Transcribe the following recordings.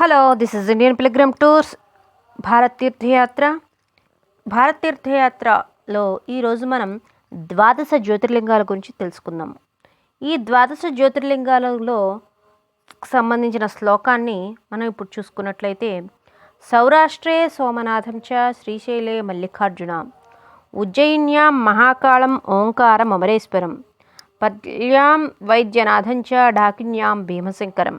Hello this is Indian pilgrim tours Bharat తీర్థయాత్ర భారత్ తీర్థయాత్రలో ఈరోజు మనం ద్వాదశ జ్యోతిర్లింగాల గురించి తెలుసుకుందాం ఈ ద్వాదశ జ్యోతిర్లింగాలలో సంబంధించిన శ్లోకాన్ని మనం ఇప్పుడు చూసుకున్నట్లయితే సౌరాష్ట్రే సోమనాథం చ శ్రీశైలే మల్లికార్జున ఉజ్జయిన్యాం మహాకాళం ఓంకారం అమరేశ్వరం పద్యాం వైద్యనాథం చ డాకిన్యాం భీమశంకరం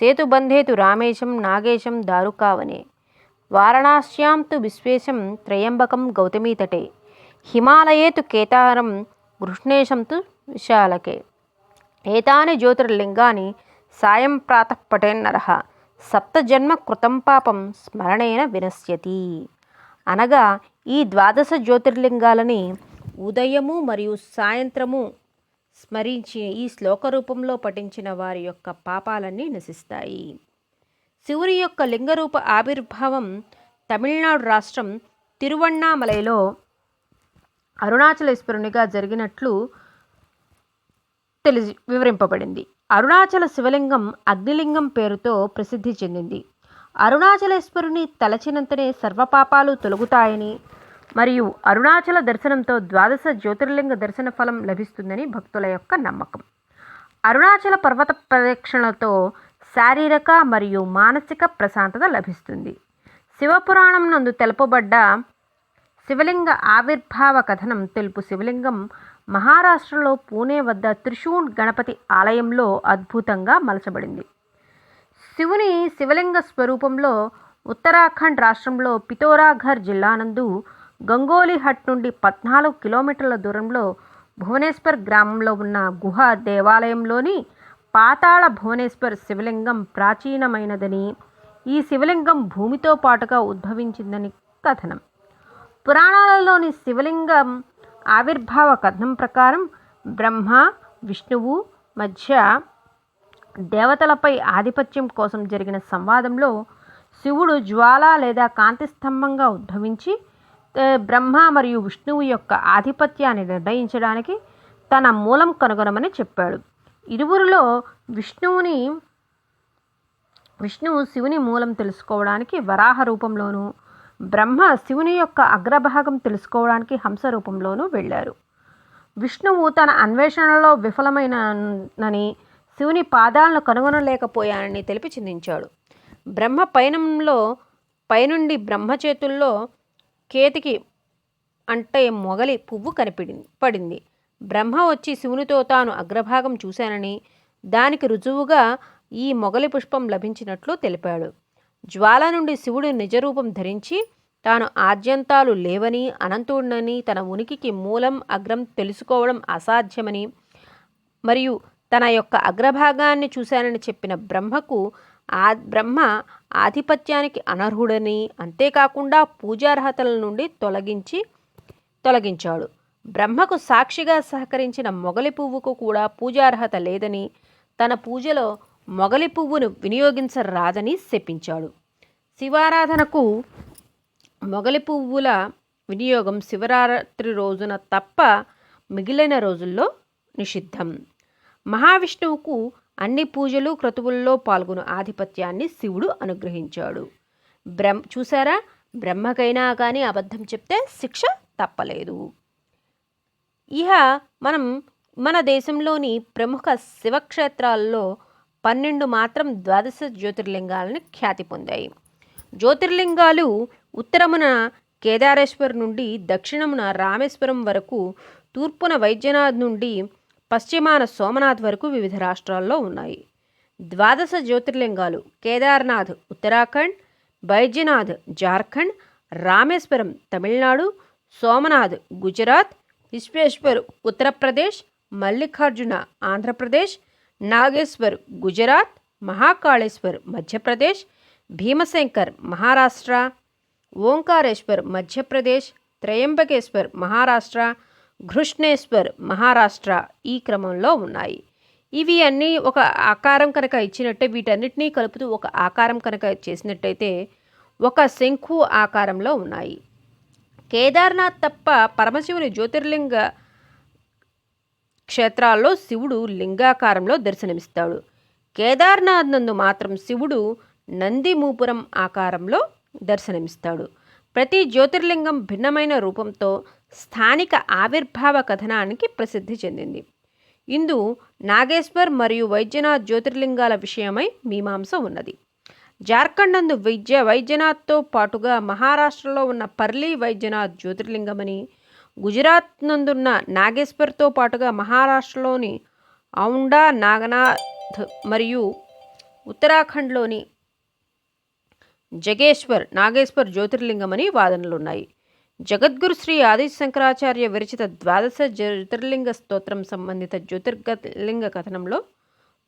సేతుబంధేతు రామేశం నాగేశం దారుకావనే. వారణాస్యాం తు విశ్వేశం త్రయంబకం గౌతమీతటే. హిమాలయే తు కేదారం కృష్ణేశం తు విశాలకే. ఏతాని జ్యోతిర్లింగాని సాయం ప్రాతఃపటేన్నర సప్తజన్మ కృతం పాపం స్మరణేన వినశ్యతి. అనగా ఈ ద్వాదశ జ్యోతిర్లింగాలని ఉదయము మరియు సాయంత్రము స్మరించి ఈ శ్లోక రూపంలో పఠించిన వారి యొక్క పాపాలన్నీ నశిస్తాయి. శివుని యొక్క లింగరూప ఆవిర్భావం తమిళనాడు రాష్ట్రం తిరువణ్ణామలైలో అరుణాచలేశ్వరునిగా జరిగినట్లు తెలిసి వివరింపబడింది. అరుణాచల శివలింగం అగ్నిలింగం పేరుతో ప్రసిద్ధి చెందింది. అరుణాచలేశ్వరుని తలచినంతనే సర్వపాపాలు తొలగుతాయని మరియు అరుణాచల దర్శనంతో ద్వాదశ జ్యోతిర్లింగ దర్శన ఫలం లభిస్తుందని భక్తుల యొక్క నమ్మకం. అరుణాచల పర్వత ప్రదక్షిణలతో శారీరక మరియు మానసిక ప్రశాంతత లభిస్తుంది. శివపురాణం నందు తెలుపబడ్డ శివలింగ ఆవిర్భావ కథనం తెలుపు శివలింగం మహారాష్ట్రలో పూణే వద్ద త్రిశూన్ గణపతి ఆలయంలో అద్భుతంగా మలచబడింది. శివుని శివలింగ స్వరూపంలో ఉత్తరాఖండ్ రాష్ట్రంలో పితోరాఘర్ జిల్లానందు గంగోలీహట్ నుండి పద్నాలుగు కిలోమీటర్ల దూరంలో భువనేశ్వర్ గ్రామంలో ఉన్న గుహ దేవాలయంలోని పాతాళ భువనేశ్వర్ శివలింగం ప్రాచీనమైనదని ఈ శివలింగం భూమితో పాటుగా ఉద్భవించిందని కథనం. పురాణాలలోని శివలింగం ఆవిర్భావ కథనం ప్రకారం బ్రహ్మ విష్ణువు మధ్య దేవతలపై ఆధిపత్యం కోసం జరిగిన సంవాదంలో శివుడు జ్వాల లేదా కాంతి స్తంభంగా ఉద్భవించి బ్రహ్మ మరియు విష్ణువు యొక్క ఆధిపత్యాన్ని నిర్ణయించడానికి తన మూలం కనుగొనమని చెప్పాడు. ఇరువురిలో విష్ణువుని విష్ణువు శివుని మూలం తెలుసుకోవడానికి వరాహ రూపంలోనూ బ్రహ్మ శివుని యొక్క అగ్రభాగం తెలుసుకోవడానికి హంస రూపంలోనూ వెళ్ళారు. విష్ణువు తన అన్వేషణలో విఫలమైనని శివుని పాదాలను కనుగొనలేకపోయానని తెలిపి చిందించాడు. బ్రహ్మ పయనంలో పైనుండి బ్రహ్మ చేతుల్లో కేతికి అంటే మొగలి పువ్వు కనిపింది పడింది. బ్రహ్మ వచ్చి శివునితో తాను అగ్రభాగం చూశానని దానికి రుజువుగా ఈ మొగలి పుష్పం లభించినట్లు తెలిపాడు. జ్వాల నుండి శివుడు నిజరూపం ధరించి తాను ఆద్యంతాలు లేవని అనంతుడినని తన ఉనికికి మూలం అగ్రం తెలుసుకోవడం అసాధ్యమని మరియు తన యొక్క అగ్రభాగాన్ని చూశానని చెప్పిన బ్రహ్మకు ఆ బ్రహ్మ ఆధిపత్యానికి అనర్హుడని అంతేకాకుండా పూజార్హతల నుండి తొలగించి తొలగించాడు. బ్రహ్మకు సాక్షిగా సహకరించిన మొగలి పువ్వుకు కూడా పూజార్హత లేదని తన పూజలో మొగలి పువ్వును వినియోగించరాదని శపించాడు. శివారాధనకు మొగలి పువ్వుల వినియోగం శివరాత్రి రోజున తప్ప మిగిలిన రోజుల్లో నిషిద్ధం. మహావిష్ణువుకు అన్ని పూజలు క్రతువుల్లో పాల్గొను ఆధిపత్యాన్ని శివుడు అనుగ్రహించాడు. బ్రహ్మ చూసారా? బ్రహ్మకైనా కానీ అబద్ధం చెప్తే శిక్ష తప్పలేదు. ఇహ మనం మన దేశంలోని ప్రముఖ శివక్షేత్రాల్లో పన్నెండు మాత్రం ద్వాదశ జ్యోతిర్లింగాలను ఖ్యాతి పొందాయి. జ్యోతిర్లింగాలు ఉత్తరమున కేదారేశ్వర్ నుండి దక్షిణమున రామేశ్వరం వరకు తూర్పున వైద్యనాథ్ నుండి పశ్చిమాన సోమనాథ్ వరకు వివిధ రాష్ట్రాల్లో ఉన్నాయి. ద్వాదశ జ్యోతిర్లింగాలు కేదార్నాథ్ ఉత్తరాఖండ్ బైద్యనాథ్ జార్ఖండ్ రామేశ్వరం తమిళనాడు సోమనాథ్ గుజరాత్ విశ్వేశ్వర్ ఉత్తరప్రదేశ్ మల్లికార్జున ఆంధ్రప్రదేశ్ నాగేశ్వర్ గుజరాత్ మహాకాళేశ్వర్ మధ్యప్రదేశ్ భీమశంకర్ మహారాష్ట్ర ఓంకారేశ్వర్ మధ్యప్రదేశ్ త్రయంబకేశ్వర్ మహారాష్ట్ర ఘృష్ణేశ్వర్ మహారాష్ట్ర ఈ క్రమంలో ఉన్నాయి. ఇవి అన్నీ ఒక ఆకారం కనుక ఇచ్చినట్టే వీటన్నిటినీ కలుపుతూ ఒక ఆకారం కనుక చేసినట్టయితే ఒక శంఖు ఆకారంలో ఉన్నాయి. కేదార్నాథ్ తప్ప పరమశివుని జ్యోతిర్లింగ క్షేత్రాల్లో శివుడు లింగాకారంలో దర్శనమిస్తాడు. కేదార్నాథ్ నందు మాత్రం శివుడు నంది మూపురం ఆకారంలో దర్శనమిస్తాడు. ప్రతి జ్యోతిర్లింగం భిన్నమైన రూపంతో స్థానిక ఆవిర్భావ కథనానికి ప్రసిద్ధి చెందింది. ఇందు నాగేశ్వర్ మరియు వైద్యనాథ్ జ్యోతిర్లింగాల విషయమై మీమాంస ఉన్నది. జార్ఖండ్ నందు వైద్య వైద్యనాథ్తో పాటుగా మహారాష్ట్రలో ఉన్న పర్లీ వైద్యనాథ్ జ్యోతిర్లింగమని గుజరాత్ నందున్న నాగేశ్వర్తో పాటుగా మహారాష్ట్రలోని ఔండా నాగనాథ్ మరియు ఉత్తరాఖండ్లోని జగేశ్వర్ నాగేశ్వర్ జ్యోతిర్లింగమని వాదనలున్నాయి. జగద్గురు శ్రీ ఆదిశంకరాచార్య విరచిత ద్వాదశ జ్యోతిర్లింగ స్తోత్రం సంబంధిత జ్యోతిర్గలింగ కథనంలో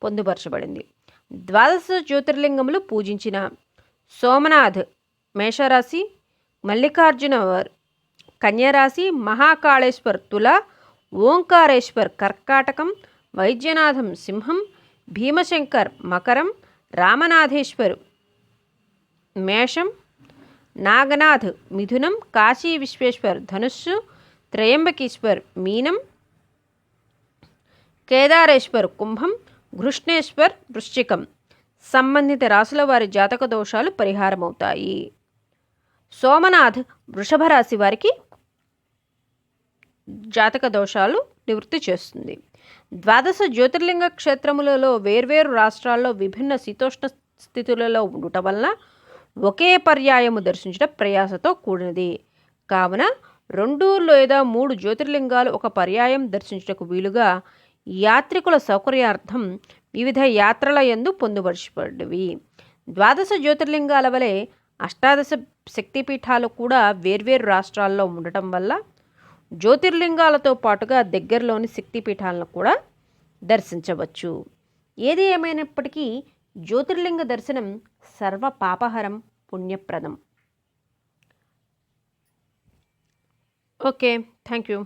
పొందుపరచబడింది. ద్వాదశ జ్యోతిర్లింగములు పూజించిన సోమనాథ్ మేషరాశి మల్లికార్జున కన్యరాశి మహాకాళేశ్వర్ తుల ఓంకారేశ్వర్ కర్కాటకం వైద్యనాథం సింహం భీమశంకర్ మకరం రామనాథేశ్వర్ మేషం నాగనాథ్ మిథునం కాశీ విశ్వేశ్వర్ ధనుస్సు త్రయంబకీశ్వర్ మీనం కేదారేశ్వర్ కుంభం ఘృష్ణేశ్వర్ వృశ్చికం. సంబంధిత రాశుల వారి జాతక దోషాలు పరిహారమవుతాయి. సోమనాథ్ వృషభ రాశి వారికి జాతక దోషాలు నివృత్తి చేస్తుంది. ద్వాదశ జ్యోతిర్లింగ క్షేత్రములలో వేర్వేరు రాష్ట్రాల్లో విభిన్న శీతోష్ణ స్థితులలో ఉండటం వలన ఒకే పర్యాయము దర్శించడం ప్రయాసతో కూడినది. కావున రెండు లేదా మూడు జ్యోతిర్లింగాలు ఒక పర్యాయం దర్శించటకు వీలుగా యాత్రికుల సౌకర్యార్థం వివిధ యాత్రల యందు పొందుపరచబడినవి. ద్వాదశ జ్యోతిర్లింగాల వలె అష్టాదశ శక్తిపీఠాలు కూడా వేర్వేరు రాష్ట్రాల్లో ఉండటం వల్ల జ్యోతిర్లింగాలతో పాటుగా దగ్గరలోని శక్తిపీఠాలను కూడా దర్శించవచ్చు. ఏది ఏమైనప్పటికీ జ్యోతిర్లింగ దర్శనం సర్వ పాపహరం పుణ్యప్రదం. Okay thank you.